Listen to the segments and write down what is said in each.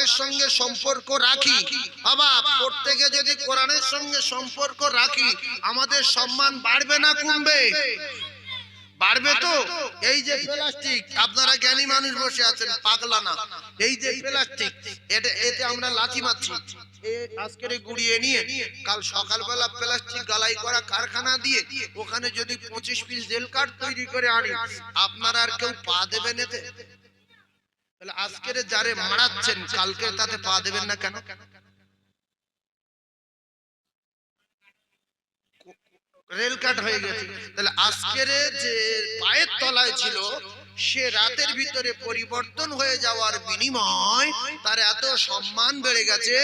কোরআনের সঙ্গে সম্পর্ক রাখি। বাবা, প্রত্যেকে যদি কোরআনের সঙ্গে সম্পর্ক রাখি, আমাদের সম্মান বাড়বে না কমবে। বাড়বে তো? এই যে প্লাস্টিক, আপনারা জ্ঞানী মানুষ বসে আছেন, পাগলা না। এই যে প্লাস্টিক, এটা, এতে আমরা লাথি মারছি। আজকের গুড়িয়ে নিয়ে, কাল সকালবেলা প্লাস্টিক গালাই করা কারখানা দিয়ে, ওখানে যদি পঁচিশ পিস জেল কার্ড তৈরি করে আনি, আপনারা আর কেউ পা দেবেন এতে? তাহলে আজকের যারে মারাচ্ছেন, কালকে তাতে পা দেবেন না কেন? রেল কাট হয়ে গেছে। তাহলে আজকের যে পায়ের তলায় ছিল, সে রাতের ভিতরে পরিবর্তন হয়ে যাওয়ার বিনিময় তার এত সম্মান বেড়ে গেছে।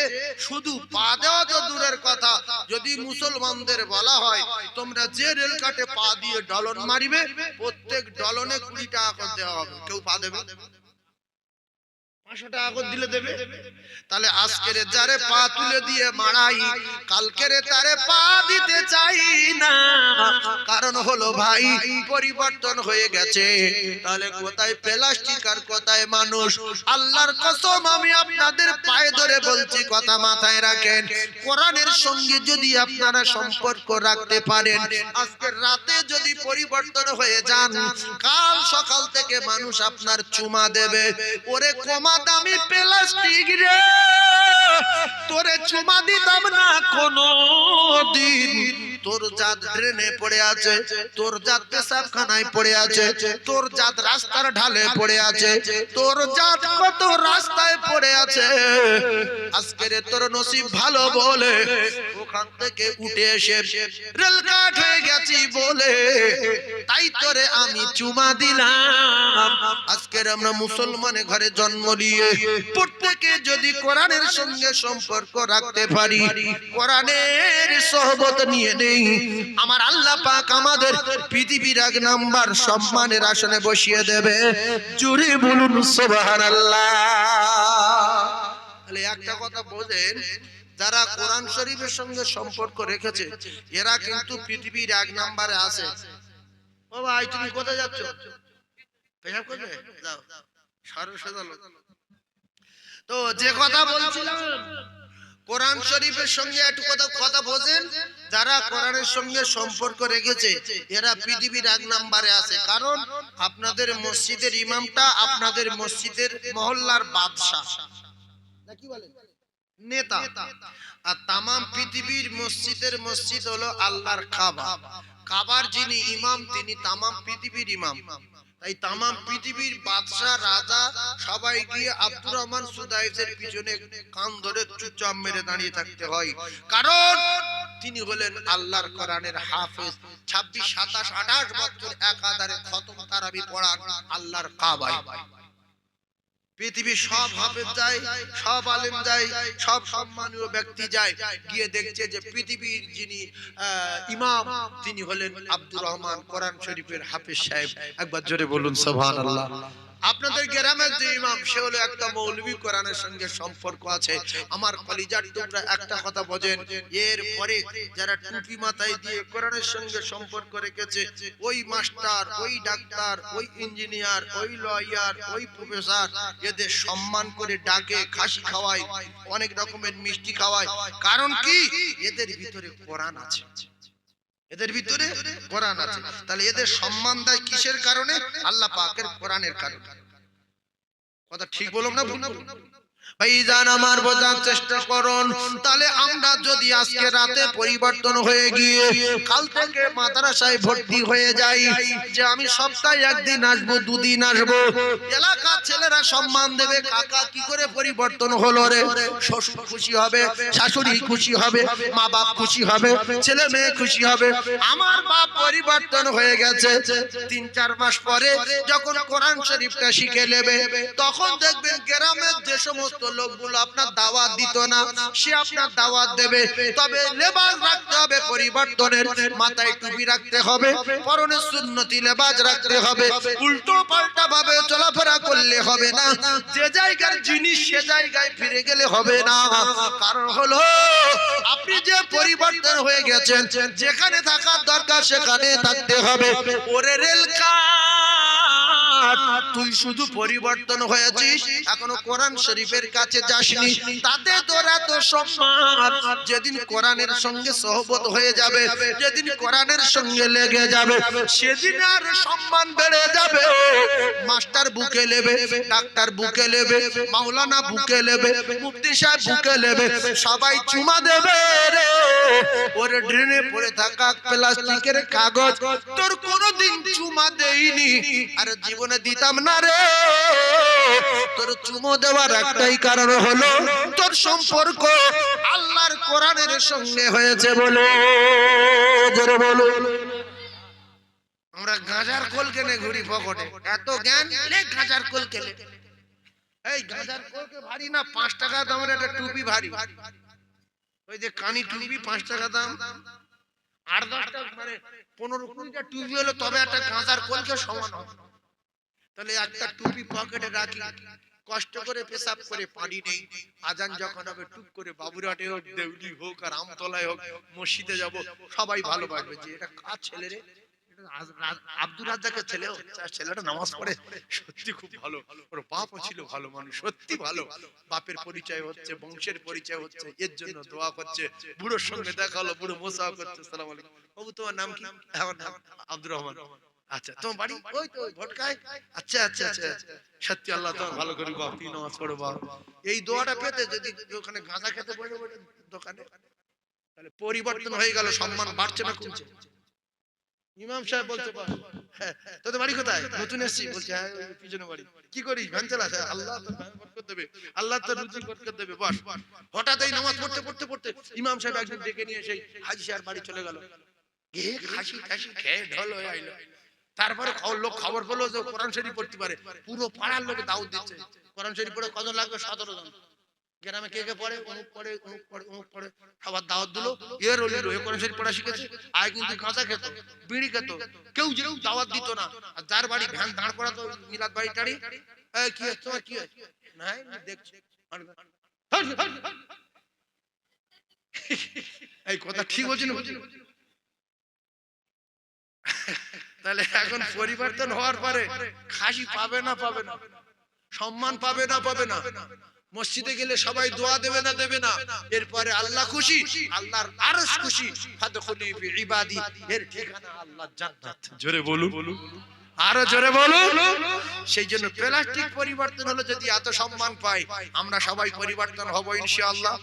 শুধু পা দেওয়া তো দূরের কথা, যদি মুসলমানদের বলা হয়, তোমরা যে রেল কাটে পা দিয়ে ডলন মারিবে, প্রত্যেক ডলনে কুড়ি টাকা করে দেওয়া হবে। কেউ পা দেবে? পাঁচশো টাকা করে দিলে দেবে। তাহলে আজকের যারে পা তুলে দিয়ে মারাই কালকের তারে পা দিতে চাই না। কারণ হলো ভাই পরিবর্তন হয়ে গেছে। তাহলে কোথায় প্লাস্টিক আর কোথায় মানুষ? আল্লাহর কসম আমি আপনাদের পায়ে ধরে বলছি কথা মাথায় রাখেন। কোরআনের সঙ্গে যদি আপনারা সম্পর্ক রাখতে পারেন আজকের রাতে যদি পরিবর্তন হয়ে যান কাল সকাল থেকে মানুষ আপনার চুমা দেবে। ওরে কমা দামি প্লাস্টিক রে। তোরে চুমা দিতাম না কোনো দিন তোর জাত ড্রেনে পড়ে আছে, তোর জাত পেশাবখানায় পড়ে আছে, তোর জাত রাস্তার ঢালে পড়ে আছে, তোর জাত কত রাস্তায় পড়ে আছে। আজকের তোর নসিব ভালো বলে, ওখান থেকে উঠে এসে রেল কাট হয়ে গেছি বলে, তাই তোরে আমি চুমা দিলাম। আজকের আমরা মুসলমানের ঘরে জন্ম নিয়ে প্রত্যেকে যদি কোরআনের সঙ্গে সম্পর্ক রাখতে পারি, কোরআনের সহবত নিয়ে নেই। আমার আল্লাহ পাক আমাদের পৃথিবীর এক নাম্বার সম্মানের আসনে বসিয়ে দেবে। জুড়ে বলুন, সুবহানাল্লাহ। তাহলে একটা কথা বোঝেন, যারা কোরআন শরীফের সঙ্গে সম্পর্ক রেখেছে, এরা কিন্তু পৃথিবীর এক নাম্বারে আছে। ও ভাই, তুমি কোথায় যাচ্ছ? পেশাব করবে? যাও। সরস্বতী। তো যে কথা বলছিলাম কোরআন শরীফের সঙ্গে একটু কথা কথা বোঝেন যারা কোরআনের সঙ্গে সম্পর্ক রেখেছে এরা পৃথিবীর এক নাম্বারে আছে। কারণ আপনাদের মসজিদের ইমামটা আপনাদের মসজিদের মহল্লার বাদশাহ। নাকি বলেন? নেতা। আর তামাম পৃথিবীর মসজিদের মসজিদ হলো আল্লাহর কাবা। কাবার যিনি ইমাম তিনি তামাম পৃথিবীর ইমাম। তাই তামাম পৃথিবীর বাদশাহ, রাজা সবাই গিয়ে আব্দুর রহমান সুদাইসের পিছনে কান ধরে চুপচাপ মেরে দাঁড়িয়ে থাকতে হয়। কারণ তিনি হলেন আল্লাহর কোরআনের হাফেজ। ছাব্বিশ, সাতাশ, আঠাশ বছর একাধারে খতম তারাবি পড়ান আল্লাহর কাবায়। পৃথিবীর সব হাফেজ যায়, সব আলেম যায়, সব সম্মানীয় ব্যক্তি যায়। গিয়ে দেখছে যে পৃথিবীর যিনি ইমাম, তিনি হলেন আব্দুর রহমান কোরআন শরীফের হাফেজ সাহেব। একবার জোরে বলুন, সুবহানাল্লাহ। আপনাদের গ্রামের যে ইমাম সে হলো একটা মৌলভী কোরআনের সঙ্গে সম্পর্ক আছে। আমার কলিজার টুকরা একটা কথা বোঝেন। এর পরে যারা টুপি মাথায় দিয়ে কোরআনের সঙ্গে সম্পর্ক রেখেছে ওই মাস্টার ওই ডাক্তার ওই ইঞ্জিনিয়ার ওই লয়ার ওই প্রফেসর এদের সম্মান করে ডাকে খাসি খাওয়ায়। অনেক রকমের মিষ্টি খাওয়ায়। কারণ কি? এদের ভিতরে কোরআন আছে। এদের ভিতরে কোরআন আছে। তাহলে এদের সম্মান দেয় কিসের কারণে? আল্লাহ পাকের কোরআনের কারণে। কথা ঠিক বললাম না বললাম? ভাইজান আমার বোঝার চেষ্টা করুন। তাহলে আমরা যদি আজকে রাতে পরিবর্তন হয়ে গিয়ে কাল থেকে মাদ্রাসায় ভর্তি হয়ে যাই, যে আমি সপ্তাহে একদিন আসব, দুদিন আসব এলাকার ছেলেরা সম্মান দেবে, কাকা কি করে পরিবর্তন হলো রে? শ্বশুর খুশি হবে, শাশুড়ি খুশি হবে, মা বাপ খুশি হবে, ছেলে মেয়ে খুশি হবে। আমার বাপ পরিবর্তন হয়ে গেছে। তিন, চার মাস পরে যখন কোরআন শরীফটা শিখে নেবে, তখন দেখবেন গ্রামের যে সমস্ত লোকগুলো আপনার দাওয়াত দিত না, সে আপনার দাওয়াত দেবে। তবে লেবাস রাখতে হবে, পরিবর্তনের মাথায় টুপি রাখতে হবে, পরনে সুন্নতি লেবাস রাখতে হবে, উল্টো পাল্টা ভাবে চলাফেরা করলে হবে না, যে জায়গার জিনিস সে জায়গায় ফিরে গেলে হবে না। কারণ হলো, আপনি যে পরিবর্তন হয়ে গেছেন, যেখানে থাকার দরকার সেখানে থাকতে হবে। ওরে রেল তুই শুধু পরিবর্তন হয়েছিস। এখনও কোরআন শরীফের কাছে যাসনি। তাতে তোর এত সম্মান। যেদিন কোরআনের সঙ্গে সহবত হয়ে যাবে, যেদিন কোরআনের সঙ্গে লেগে যাবে, সেদিন আর সম্মান বেড়ে যাবে। মাস্টার বুকে নেবে ডাক্তার বুকে নেবে মাওলানা বুকে নেবে মুফতি সাহেব বুকে নেবে সবাই চুমা দেবে রে। ওরে ড্রেনে পড়ে থাকা প্লাস্টিকের কাগজ তোর কোনোদিন চুমা দেইনি আর জীবনে দিতাম না রে। তোর চুমো দেওয়ার একটাই কারণ হলো তোর সম্পর্ক আল্লাহর কোরআনের সঙ্গে হয়েছে বলে। বলো আমরা কোল কেনে ঘুরি এত জ্ঞান কোল কেলে এই গাঁজার কোলকে ভারী না, পাঁচ টাকা দামের একটা টুপি ভারী। ওই যে কানি টুপি, পাঁচ টাকা দাম। আট দশটা মানে পনেরো কুড়িটা টুপি হলো তবে একটা গাঁজার কোলকে সমান হবে। তাহলে একটা টুপি পকেটে রাখি, কষ্ট করে পেশাব করে পানি নেই। আজান যখন হবে টুক করে বাবুরাটে হোক, দেউলি হোক আর আমতলায় হোক, মসজিদে যাব, সবাই ভালোবাসবে যে এটা কার ছেলে রে? আব্দুর রাজ্জাকের ছেলে ছেলেটা নামাজ পড়ে। সত্যি খুব ভালো। ওর বাপও ছিল ভালো মানুষ, সত্যি ভালো। বাপের পরিচয় হচ্ছে, বংশের পরিচয় হচ্ছে, এর জন্য দোয়া করছে, বুড়োর সঙ্গে বুড়ো মোসা করছে, সালাম আলাইকুম। বাবু, তোমার নাম কি? আমার নাম আব্দুর রহমান। আচ্ছা তোমার বাড়ি? ওই তো ভটকায়? আচ্ছা আচ্ছা আচ্ছা আচ্ছা। সত্যি আল্লাহ তোমার ভালো করে বাপ তুই নামাজ পড়ো বাপ এই দোয়াটা পেতে যদি ওখানে গাঁজা খেতে বসে বসে দোকানে তাহলে পরিবর্তন হয়ে গেল সম্মান বাড়ছে না কমছে। ইমাম সাহেব বলতে পার হ্যাঁ তোদের বাড়ি কোথায়? নতুন এসেছি। বলছে হ্যাঁ পিছনে বাড়ি। কি করিস? ভ্যান চালাস আল্লাহ তোর ভ্যান দেবে। আল্লাহ তোর রুজি দেবে। বস। হঠাৎ এই নামাজ পড়তে পড়তে পড়তে ইমাম সাহেব একদিন ডেকে নিয়ে সেই হাজি সাহেব বাড়ি চলে গেল। খাসি খাসি খেয়ে ঢল হয়ে আইলো। তারপরে লোক খবর পেল যে কোরআন শরীফ পড়তে পারে। পুরো পাড়ার লোকে দাউদ দিচ্ছে। কোরআন শরীফ পড়ে কজন লাগবে? সতেরো জন। গ্রামে কে কে পড়ে? অমুক পড়ে অমুক পড়ে অমুক পড়ে। সবার দাওয়াত দিলো। এর হলিল এ কোরআন শরীফ পড়া শিখেছে। আয় কিন্তু গাঁজা খেত, বিড়ি খেত। কেউ যেও দাওয়াত দিত না। আর যার বাড়ি ভ্যান দাঁড় করা তো মিলাদ বাড়ি টাড়ি। কি হচ্ছে তোমার কি হচ্ছে না এমনি দেখছি। এই কথা ঠিক বলছি না? তাহলে এখন পরিবর্তন হওয়ার পরে খাসি পাবে না পাবে না। সম্মান পাবে না পাবে না। মসজিদে গেলে সবাই দোয়া দেবে না দেবে না। এরপরে আল্লাহ খুশি আল্লাহর আরশ খুশি। ফাদখুলি ফি ইবাদি এর ঠিকানা আল্লাহ জান্নাত। জোরে বলুন। আরও জোরে বলুন। সেই জন্য প্লাস্টিক পরিবর্তন হলো যদি এত সম্মান পাই আমরা সবাই পরিবর্তন হব ইনশাআল্লাহ।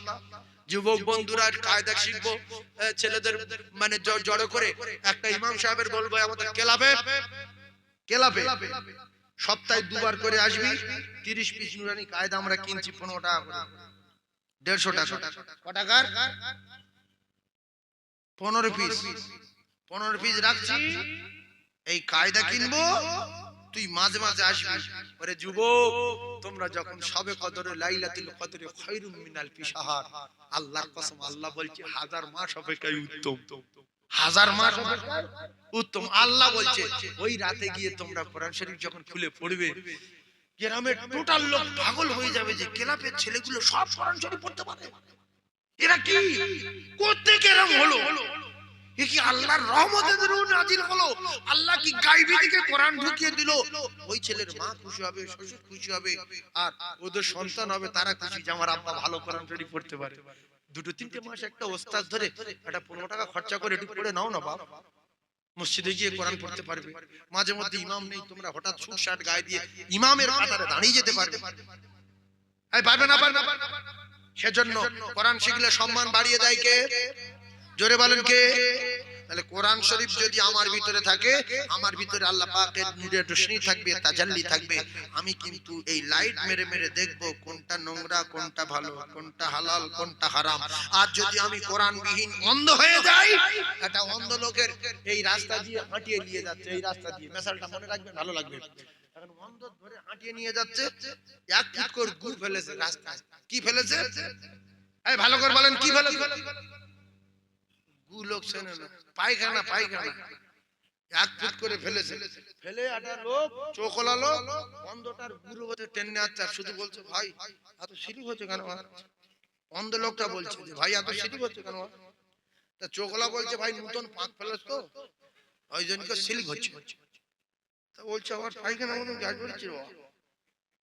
যুবক বন্ধুরা কায়দা শিখব ছেলেদের মানে জড়ো করে একটা ইমাম সাহেবের বলব, আমাদের ক্লাবে ক্লাবে সপ্তাহে দুবার করে আসবি, তিরিশ পিস নুরানি কায়দা আমরা কিনছি পনেরো টাকা করে। দেড়শো টাকা। ক টাকার? পনেরো পিস। পনেরো পিস রাখছি। এই কায়দা কিনবো, তুই মাঝে মাঝে আসবি। যুবক তোমরা যখন সবে কদরে লাইলাতুল কদরে খায়রুম মিনাল ফিসাহার আল্লাহর কসম, আল্লাহ বলছে, হাজার মাস অপেক্ষায় উত্তম। হাজার মাস উত্তম। আল্লাহ বলছে, ওই রাতে গিয়ে তোমরা কোরআন শরীফ যখন খুলে পড়বে, গ্রামের টোটাল লোক পাগল হয়ে যাবে যে ক্লাবের ছেলেগুলো সব কোরআন শরীফ পড়তে পারে। এরা কি? কোত্থেকে এরম হলো? কি আল্লাহর রহমতের রূপ নাজিল হলো? আল্লাহ কি গাইবি থেকে কোরআন ঢুকিয়ে দিল? ওই ছেলের মা খুশি হবে, শ্বশুর খুশি হবে, আর ওদের সন্তান হবে, তারা খুশি যে আমার আব্বা ভালো কোরআন শরীফ পড়তে পারে। দুটো তিনটে মাস একটা ওস্তাদ ধরে একটা পনেরো টাকা খরচা করে একটু পড়ে নাও না মসজিদে গিয়ে কোরআন পড়তে পারবে। মাঝে মধ্যে ইমাম নেই, তোমরা হঠাৎ সুট শার্ট গায়ে দিয়ে ইমামের কাতারে দাঁড়িয়ে যেতে পারবে। পারবে না, পারবে? সেজন্য কোরআন শিখলে সম্মান বাড়িয়ে দেয় কে? জোরে বলেন কে? তাহলে কোরআন শরীফ যদি আমার ভিতরে থাকে, আমার ভিতরে আল্লাহ পাকের নূরের রোশনি থাকবে, তাজাল্লি থাকবে। আমি কিন্তু এই লাইট মেরে মেরে দেখব কোনটা নোংরা, কোনটা ভালো, কোনটা হালাল, কোনটা হারাম। আর যদি আমি কোরআন বিহীন অন্ধ হয়ে যাই, একটা অন্ধ লোকের এই রাস্তা দিয়ে হাঁটিয়ে নিয়ে যাচ্ছে, এই রাস্তা দিয়ে। মেশালটা মনে রাখবেন ভালো লাগবে। এখন অন্ধ ধরে হাঁটিয়ে নিয়ে যাচ্ছে, এক ফুট করে গু ফেলেছে রাস্তায়। কি ফেলেছে? এই ভালো করে বলেন, কি ফেলেছে? লোক পায়খানা পায়খানা। করে ফেলে চোখলা অন্ধটার টেনে শুধু বলছে, ভাই, এত সিঁড়ি হচ্ছে কেন? আমার?" অন্ধ লোকটা বলছে ভাই, এত হচ্ছে কেন? তা বলছে, ভাই, নতুন পাক ফেলেছ তো? ওই জন্য সিলিক হচ্ছে তা বলছে আমার পায়খানা মতন গ্যাস বেরোচ্ছে রে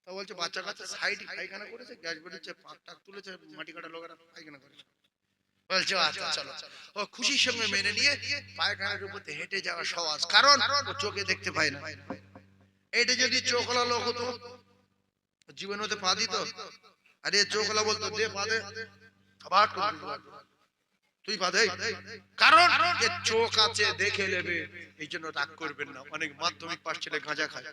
তা বলছে, বাচ্চা কাচ্চা সাইড পায়খানা করেছে, গ্যাস বেরোচ্ছে পাক টাক তুলেছে, মাটি কাটা লোকেরা পায়খানা করেছে। বলছে আচ্ছা চলো। ও খুশির সঙ্গে মেনে নিয়ে পায়খানার উপর হেঁটে যাওয়া সহজ কারণ ও চোখে দেখতে পায় না। এটা যদি চোখলা লোক হতো জীবন হতে পা দিত? আরে চোখলা বলতো দে পা দে। আবার তুই পা দে। কারণ চোখ আছে দেখে নেবে। এই জন্য রাগ করবেন না। অনেক মাধ্যমিক পাশ ছেলে গাঁজা খায়।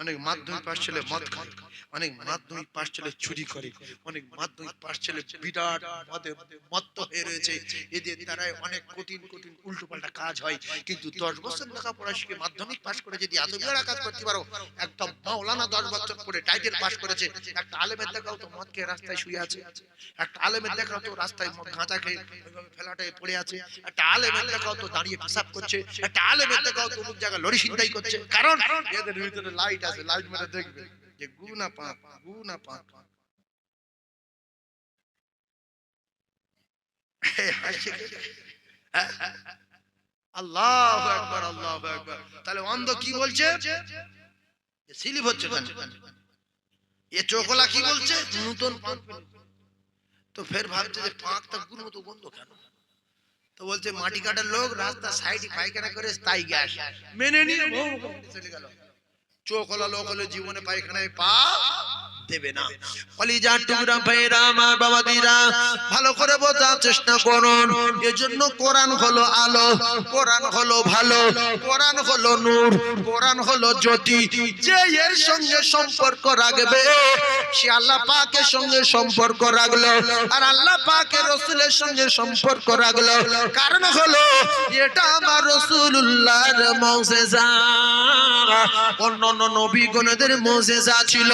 অনেক মাধ্যমিক পাশ ছেলে মদ খায়, অনেক মাধ্যমিক পাশ ছেলে চুরি করে, অনেক মাধ্যমিক পাশ ছেলে বিরাট মদে মত্ত হয়ে রয়েছে। এদের দ্বারাই অনেক কঠিন কঠিন উল্টো পাল্টা কাজ হয়। কিন্তু দশ বছর লেখাপড়া শিখে মাধ্যমিক পাশ করে যদি এত বেড়া কাজ করতে পারো, একটা মাওলানা দশ বছর পরে টাইটেল পাস করেছে, একটা আলেমের দেখাও তো মদ খেয়ে রাস্তায় শুয়ে আছে, একটা আলেমের দেখাও তো রাস্তায় মদ গাঁজা খেয়ে ওইভাবে ফেলাটে পড়ে আছে, একটা আলেমের দেখাও তো দাঁড়িয়ে পেশাব করছে, একটা আলেমের দেখাও তো অমুক জায়গায় লড়ি ছিনতাই করছে। কারণ এদের ভিতরে লাইট আছে লাইট মেরে দেখবে যে গু না পাপ গু না পাপ আল্লাহ একবার আল্লাহ একবার তাহলে অন্ধ কি বলছে? স্লিপ হচ্ছে এ চোখলা কি বলছে? নতুন পাক তো ফের ভাবছে যে পাকটা গুর মতো বন্ধ কেন? তো বলছে মাটি কাটার লোক রাস্তা সাইডে পায়খানা করে তাই গ্যাস। মেনে নিয়ে চলে গেল। চোখলা লোক হলো জীবনে পায়খানায় পা দেবে না। কলিজার টুকরা ভাইরা আমার বাবাদিরা, ভালো করে বোঝার চেষ্টা করুন। এজন্য কোরআন হলো আলো, কোরআন হলো ভালো, কোরআন হলো নূর, কোরআন হলো জ্যোতি। যে এর সঙ্গে সম্পর্ক রাখবে, সে আল্লাহ পাকের সঙ্গে সম্পর্ক রাখল, আর আল্লাহ পাকের রসুলের সঙ্গে সম্পর্ক রাখল। কারণ হলো, এটা আমার রসুল্লাহর মৌসেজা অন্য অন্য নবীগণদের মৌসেজা ছিল।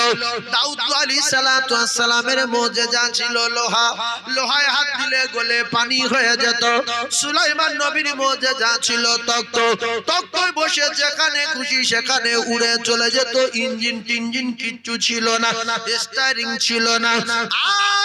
দাউদ আলী সালাতু সালামের ছিল লোহা। লোহায় হাত দিলে গলে পানি হয়ে যেত। সুলাইমান নবীর মৌজেজা ছিল তক্ত। তক্তয় বসে যেখানে খুশি সেখানে উড়ে চলে যেত। ইঞ্জিন টিঞ্জিন কিচ্ছু ছিল না স্টারিং ছিল না। আর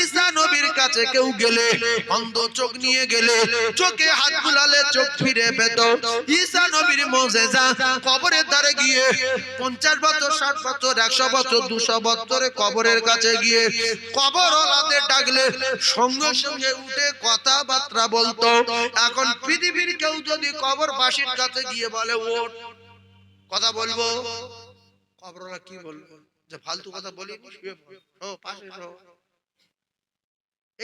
ঈসা নবীর কাছে কেউ গেলে, অন্ধ চোখ নিয়ে গেলে, চোখে হাত বুলালে চোখ ফিরে পেত। ঈসা নবীর মজেজা কবরের ধারে গিয়ে, পঞ্চাশ বছর, ষাট বছর, একশো বছর, দুশো বছরে কবরের কাছে গিয়ে কবর ওলাদের ডাকলে, সঙ্গে সঙ্গে উঠে কথাবার্তা বলতো। এখন পৃথিবীর কেউ যদি কবর বাসির কাছে গিয়ে বলে, ওঠ। কথা বলব? কবরওয়ালা কি বলব যে ফালতু কথা বলি পাশে।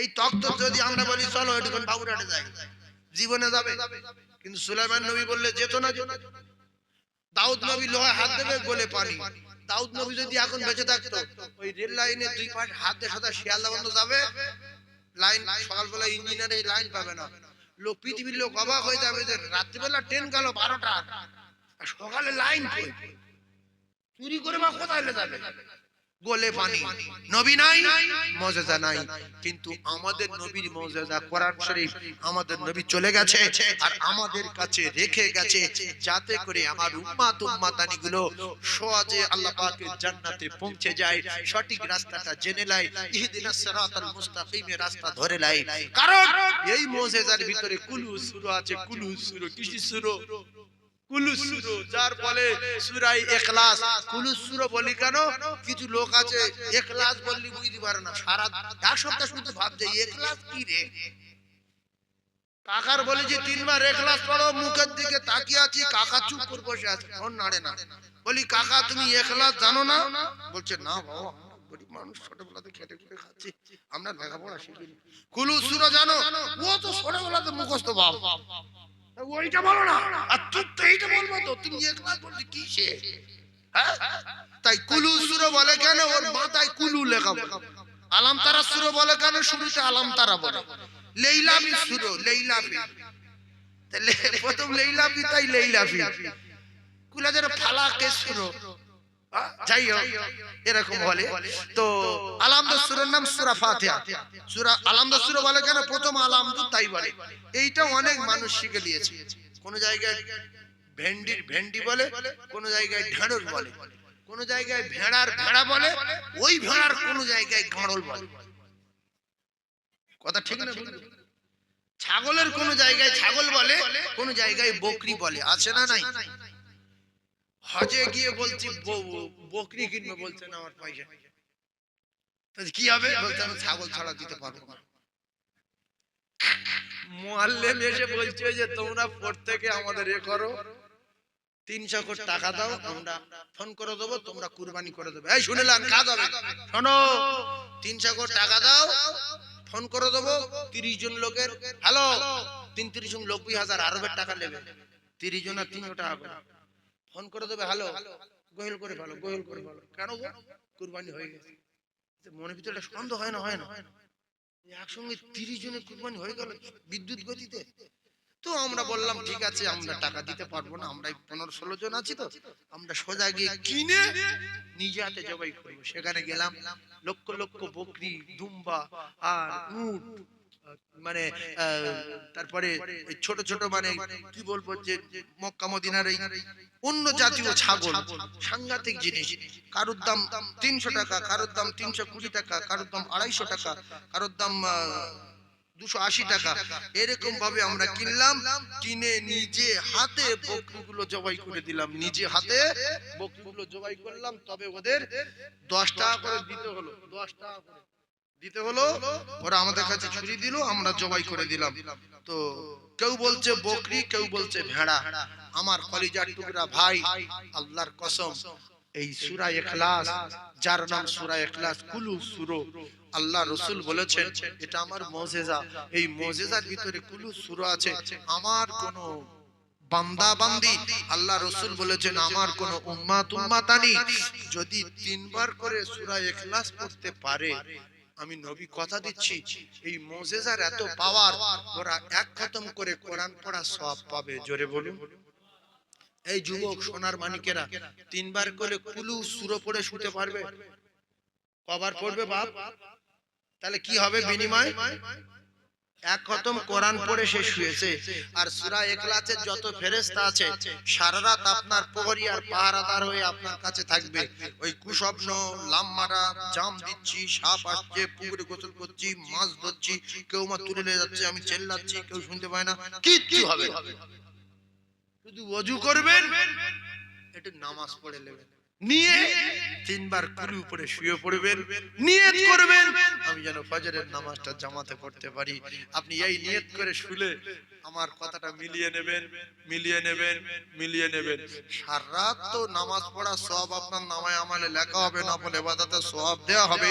এই তক্ত যদি আমরা বলি, চলো এটুকুন বাবুরাটে যাই। জীবনে যাবে। কিন্তু সুলাইমান নবী বললে, যেত না দাউদ নবী লোহায় হাত দেবে, গোলে পানি। দাউদ নবী যদি এখন বেঁচে থাকতো, ওই রেল লাইনের দুই পাশ হাত সাদা শিয়ালদা বন্ধ যাবে। লাইন সকালবেলা ইঞ্জিনিয়ার এই লাইন পাবে না। লোক, পৃথিবীর লোক অবাক হয়ে যাবে যে রাত্রিবেলা ট্রেন গেল বারোটা সকালে লাইন চুরি করে বা কোথায় যাবে? গোলে পানি নবী নাই মজেজা নাই কিন্তু আমাদের নবীর মজেজা কোরআন শরীফ আমাদের নবী চলে গেছে। আর আমাদের কাছে রেখে গেছে। যাতে করে আমার উম্মাত উম্মাতানি গুলো সহজে আল্লাহ পাকের জান্নাতে পৌঁছে যায়। সঠিক রাস্তাটা জেনে লাই ইহদিনাস সিরাতাল মুস্তাকিমের রাস্তা ধরে লাই কারণ এই মজেজার ভিতরে কুলু সুরো আছে। কুলু সুরো কিসি সুরো বলে কাকার বলে যে তিনবার পড়ো, মুখের দিকে তাকিয়ে আছি, কাকা চুপ করে বসে আছে, ফোন নাড়ে না। বলি, কাকা, তুমি এখলাস জানো না? বলছে, না বাবা গরিব মানুষ ছোটবেলাতে খেটে খুটে খাচ্ছি, আমরা লেখাপড়া শিখিনি। কুলুস সুরো জানো? ও তো ছোটবেলাতে মুখস্থ বাবা ওইটা বলো না। আর তুই তো এইটা বলব তো তুমি একবার বললি কি সে হ্যাঁ? তাই কুলু সুরে বলে কেন? ওর মাথায় কুলু লেখা। আলাম তারা সুরে বলে কেন? শুরুতে আলাম তারা বলে। লেইলাফি সুরো তাহলে প্রথম লেইলাফি তাই লেইলাফি কুলাদের ফালাকে সুরো। যাই হোক এরকম বলে। তো আলামদ সুরের নাম সুরা ফাতিহা। সুরা আলামদ সুরা বলে কেন? প্রথম আলামদ তাই বলে। এইটা অনেক মানুষ শিখে নিয়েছে কোন জায়গায় ভেন্ডির ভেন্ডি বলে, কোন জায়গায় ঢেঁড়স বলে। কোন জায়গায় ভেড়ার ভেড়া বলে, ওই ভেড়ার কোন জায়গায় গাঁড়ল বলে। কথা ঠিক না ছাগলের কোন জায়গায় ছাগল বলে, কোন জায়গায় বকরি বলে। আছে না নাই? হজে গিয়ে বলছি বকরি কিনবে বলছেন আমার পয়সা। কি হবে? বলছে, আমি ছাগল ছাড়া দিতে পারব না। মোয়াল্লেম এসে বলছে যে, তোমরা আমাদের এ করো। তিনশো কোটি টাকা দাও, আমরা ফোন করে দেবো, তোমরা কুরবানি করে দেবে। এই শুনিলাম, কাজ হবে। শোনো, তিনশো কোটি টাকা দাও ফোন করে দেবো, তিরিশ জন লোকের। হ্যালো, তিন তিরিশ জন হাজার আরবের টাকা নেবে। তিরিশ জন আর তিনশো টাকা ফোন করে দেবে হ্যালো গোহেল করে ভালো গোহেল করে ভালো কেন গো? কুরবানি হয়ে গেছে। মনের ভিতরে সন্দেহ হয় না হয় না? একসঙ্গে তিরিশ জনের কুরবানি হয়ে গেল বিদ্যুৎ গতিতে? তো আমরা বললাম ঠিক আছে আমরা টাকা দিতে পারব না আমরা পনেরো ষোলো জন আছি তো আমরা সোজা গিয়ে কিনে নিজে হাতে জবাই করব। সেখানে গেলাম লক্ষ লক্ষ বকরি দুম্বা আর উট। মানে তারপরে ছোট ছোট মানে কি বলব যে মক্কা, মদিনার এই অন্য জাতীয় ছাগল, সাংঘাতিক জিনিস। কারোর দাম তিনশো টাকা, কারোর দাম তিনশো কুড়ি টাকা, কারোর দাম আড়াইশো টাকা, কারোর দাম দুশো আশি টাকা। এরকম ভাবে আমরা কিনলাম, কিনে নিজে হাতে বকরিগুলো জবাই করে দিলাম। নিজে হাতে বকরিগুলো জবাই করলাম, তবে ওদের দশ টাকা করে দিতে হলো। দশ টাকা করে। দিতে হলো, ওরা আমাদের কাছে ছুরি দিল, আমরা জবাই করে দিলাম। তো কেউ বলছে বকরি, কেউ বলছে ভেড়া। আমার কলিজার টুকরা ভাই, আল্লাহর কসম, এই সূরা ইখলাস যার নাম সূরা ইখলাস কুলু সুরো, আল্লাহ রসুল বলেছেন, এটা আমার মজেজা। এই মজেজার ভিতরে কুলু সুরো আছে। আমার কোনো বান্দা, বান্দি, আল্লাহ রসুল বলেছেন, আমার কোন উম্মাত, উম্মাতানি, যদি তিনবার করে সূরা ইখলাস পড়তে পারে আমি নবী কথা দিচ্ছি। এই মোজেজার এত পাওয়ার ওরা এক খতম করে কোরআন পড়া সব পাবে। জোরে বলুন। এই যুবক সোনার মানিকেরা তিনবার করে কুলু সুরো পড়ে শুতে পারবে। কবার পড়বে বাপ? তাহলে কি হবে বিনিময়? এক খতম কোরআন পড়ে সে শুয়েছে আর সূরা ইখলাসের যত ফেরেশতা আছে, সারা রাত আপনার প্রহরী আর পাহারাদার হয়ে আপনার কাছে থাকবে। ওই কুস্বপ্ন, লাম্মারা, জাম দিচ্ছি, সাপ আসছে, পুকুরে গোসল করছি, মাছ ধরছি, কেউ মা তুলে নিয়ে যাচ্ছে, আমি চেল্লাচ্ছি, কেউ শুনতে পায় না। কিচ্ছু হবে শুধু ওযু করবেন, একটু নামাজ পড়ে নেবেন। নিয়ে তিনবার কুলু উপরে শুয়ে পড়বেন নিয়ত করবেন। আমি যেন ফজরের নামাজটা জামাতে পড়তে পারি। আপনি এই নিয়ত করে শুলে আমার কথাটা মিলিয়ে নেবেন মিলিয়ে নেবেন মিলিয়ে নেবেন। সার তো নামাজ পড়া সব আপনার নামায় আমালে লেখা হবে না বলে বাদাতে সব দেওয়া হবে।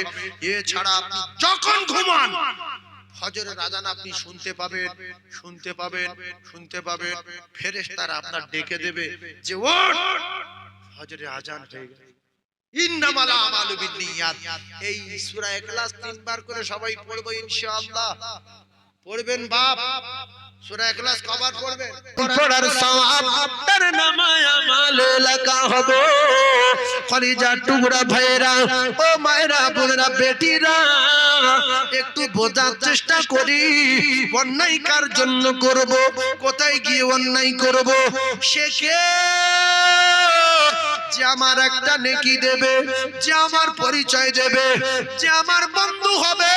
এছাড়া আপনি যখন ঘুমান ফজরের আজান আপনি শুনতে পাবেন শুনতে পাবেন শুনতে পাবেন। ফেরেশতারা আপনার ডেকে দেবে যে ওঠ! ফজরের আজান হয়ে গেছে ইন্নামাল আমালু বিন্নিয়াত। এই সূরা ইখলাস তিনবার করে সবাই পড়ব ইনশাআল্লাহ। পড়বেন বাপ। সূরা ইখলাস কবার পড়বেন? পড়ার সওয়াব তার নামায় আমালে লেখা হবে। কলিজা টুকরা ভাইরা ও মায়েরা বোনেরা বেটিরা একটু বোঝার চেষ্টা করি। অন্যায় কার জন্য করব? কোথায় গিয়ে অন্যায় করব? সে কে? যে আমার একটা নেকি দেবে, যে আমার পরিচয় দেবে, যে আমার বন্ধু হবে,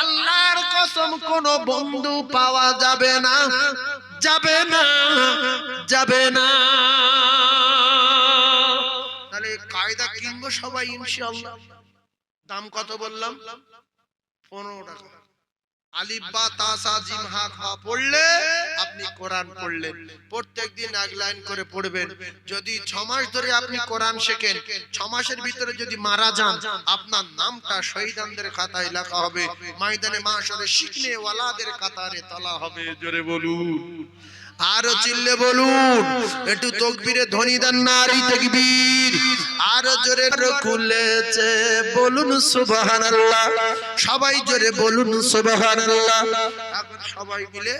আল্লাহর কসম কোন বন্ধু পাওয়া যাবে না যাবে না যাবে না। তাহলে কায়দা কিনবো সবাই, ইনশাআল্লাহ। দাম কত বললাম? পনেরো টাকা। এক লাইন করে পড়বেন। যদি ছ মাস ধরে আপনি কোরআন শেখেন, ছ মাসের ভিতরে যদি মারা যান, আপনার নামটা শহীদানদের খাতায় লেখা হবে। ময়দানে মাসরে শিখনে ওয়ালাদের কাতারে তলা হবে। জোরে বলুন। আরও চিল্লে বলুন, একটু তকবীরে ধ্বনি দেন নারী তকবীর। আরও জোরে খুলেছে বলুন, সুবহানাল্লাহ। সবাই জোরে বলুন, সুবহানাল্লাহ। এখন সবাই মিলে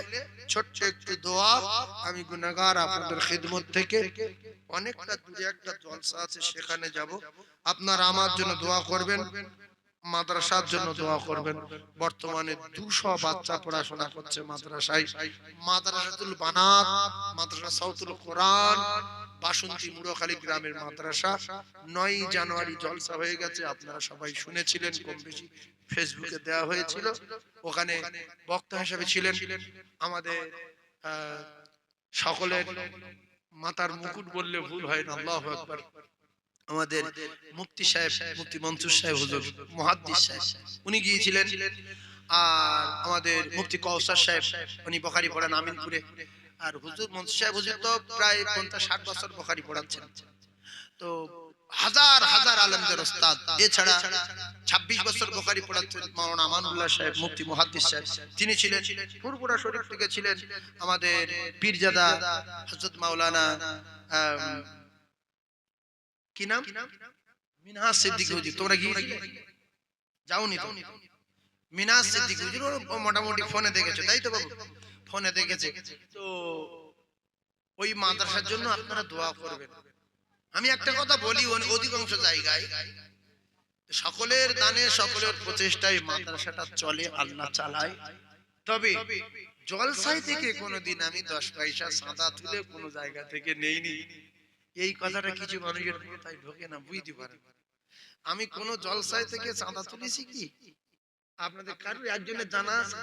ছোট্ট একটু দোয়া। আমি গুনাহগার আপনাদের খিদমত থেকে অনেকটা দূরে একটা জলসা আছে, সেখানে যাব। আপনারা আমার জন্য দোয়া করবেন। মাদ্রাসার জন্য দোয়া করবেন। বর্তমানে দুশো বাচ্চা পড়াশোনা করছে মাদ্রাসায়। মাদ্রাসাতুল বানাত মাদ্রাসা সাউতুল কোরআন বাসন্তী মুড়খালী গ্রামের মাদ্রাসা। নয় জানুয়ারি জলসা হয়ে গেছে আপনারা সবাই শুনেছিলেন কম বেশি ফেসবুকে দেওয়া হয়েছিল। ওখানে বক্তা হিসেবে ছিলেন আমাদের আহ, সকলের মাতার মুকুট বললে ভুল হয় না আল্লাহ আকবার। আমাদের মুফতি সাহেব, মুফতি মনসুর সাহেব, হুজুর মুহাদ্দিস সাহেব, উনি গিয়েছিলেন। আর আমাদের মুফতি কৌসার সাহেব, উনি বখারি পড়ান আমিনপুরে। আর হুজুর মনসুর সাহেব, হুজুর তো প্রায় পঞ্চাশ ষাট বছর বখারি পড়াচ্ছেন। তো হাজার হাজার আলমদের ওস্তাদ। এছাড়া ছাব্বিশ বছর বখারি পড়াচ্ছেন মাওলানা আমানুল্লাহ সাহেব, মুফতি মুহাদ্দিস সাহেব। তিনি ছিলেন ফুরপুরা শরীফ থেকে ছিলেন আমাদের পীরজাদা হযরত মাওলানা কি নাম? মিনহাজ সিদ্দিক তোমরা যাওনি তো? সিদ্দিক মোটামুটি ফোনে দেখেছ, তাই তো বাবু? ফোনে দেখেছে। তো ওই মাদ্রাসার জন্য আপনারা দোয়া করবেন। আমি একটা কথা বলি অধিকাংশ জায়গায় সকলের দানে, সকলের প্রচেষ্টায় মাদ্রাসাটা চলে, আল্লাহ চালায়। তবে জলসাই থেকে কোনোদিন আমি দশ পয়সা সাদা তুলে কোনো জায়গা থেকে নেইনি। এই কথাটা কিছু মানুষের মাথায় ঢোকে না বুঝতে পারে আমি কোন জলসায় থেকে চাঁদা তুলেছি কি? আপনাদের কারোর একজনের জানা আছে?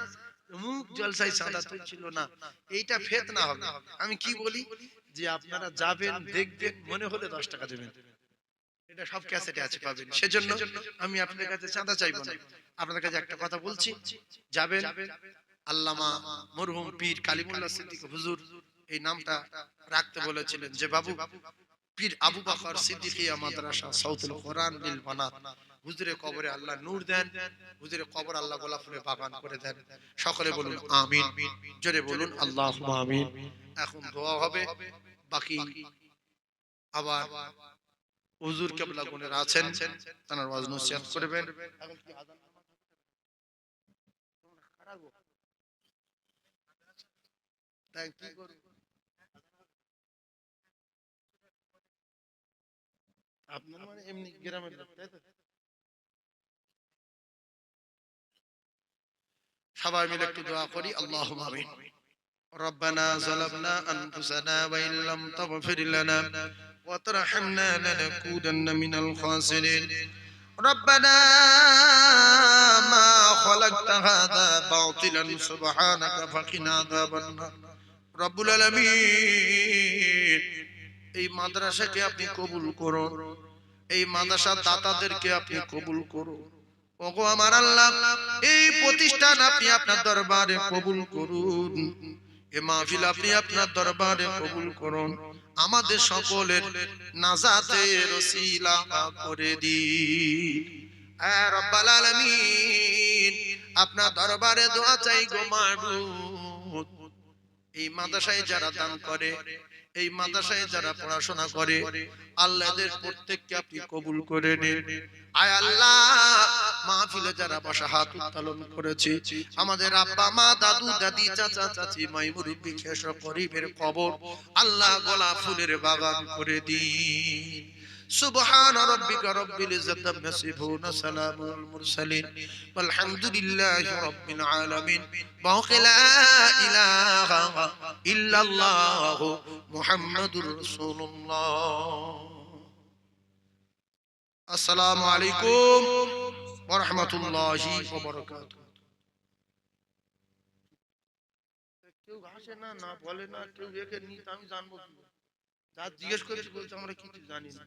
মুখ জলসায় চাঁদা তুলছিল না। এইটা ফেত না হবে। আমি কি বলি? যে আপনারা যাবেন দেখবেন মনে হলে দশ টাকা দেবেন। এটা সব ক্যাসেটে আছে পাবেন। সেজন্য আমি আপনাদের কাছে চাঁদা চাইব না। আপনাদের কাছে একটা কথা বলছি। যাবেন আল্লামা মরহুম পীর কালিমুল্লাহ সিদ্দিক হুজুর এই নামটা রাখতে বলেছিলেন যে বাবু পীর আবু বকর সিদ্দিকিয়া মাদ্রাসা সাউতুল কোরআন বিল বানাত হুজুরে কবরে আল্লাহ নূর দেন হুজুরে কবর আল্লাহ গোলাপ ফুলে বাগান করে দেন। সকলে বলুন আমিন, জোরে বলুন আল্লাহ আমিন। এখন দোয়া হবে, বাকি আবার হুজুর কেবলা গুণের আছেন, তার ওয়াজ নসিহত করবেন। এখন কি খারাপ তাই কি করব আপনার মানে এমনি গ্রামের লোক, তাই তো? সবাই মিলে একটু দোয়া করি আল্লাহ আমিন ربنا ظلمنا أنفسنا وإن لم تغفر لنا وترحمنا لنكونن من الخاسرين ربنا ما خلقت هذا باطلا سبحانك فقنا عذاب النار رب العالمين এই মাদ্রাসাকে আপনি কবুল করুন এই মাদ্রাসা দাতাদেরকে আপনি কবুল করুন। ওগো আমার আল্লাহ, এই প্রতিষ্ঠান আপনি আপনার দরবারে কবুল করুন। এ মাহফিল আপনি আপনার দরবারে কবুল করুন। আমাদের সকলের নাজাতের ওসিলা করে দিন। রব্বাল আলামিন, আপনার দরবারে দোয়া চাই গো মাবুদ এই মাদ্রাসায় যারা দান করে এই মাদ্রাসায় যারা পড়াশোনা করে, আল্লাহদের প্রত্যেককে আপনি কবুল করে নিন। আয় আল্লাহ, মাহফিলে যারা বসা হাত উত্তোলন করেছে, আমাদের আব্বা, মা, দাদু, দাদি, চাচা, চাচি, মাই মুরব্বি খেস গরিবের কবর, আল্লাহ গোলা ফুলের বাগান করে দিন। سبحان ربك رب العزة عما يصفون سلام على المرسلين والحمد لله رب العالمين باقي لا إله إلا الله محمد رسول الله السلام عليكم ورحمة الله وبركاته কেউ হাসে না না বলে না কেউ একে নিতে আমি জানবো কি যা জিজ্ঞেস করেছি বলছে আমরা কিছু জানি না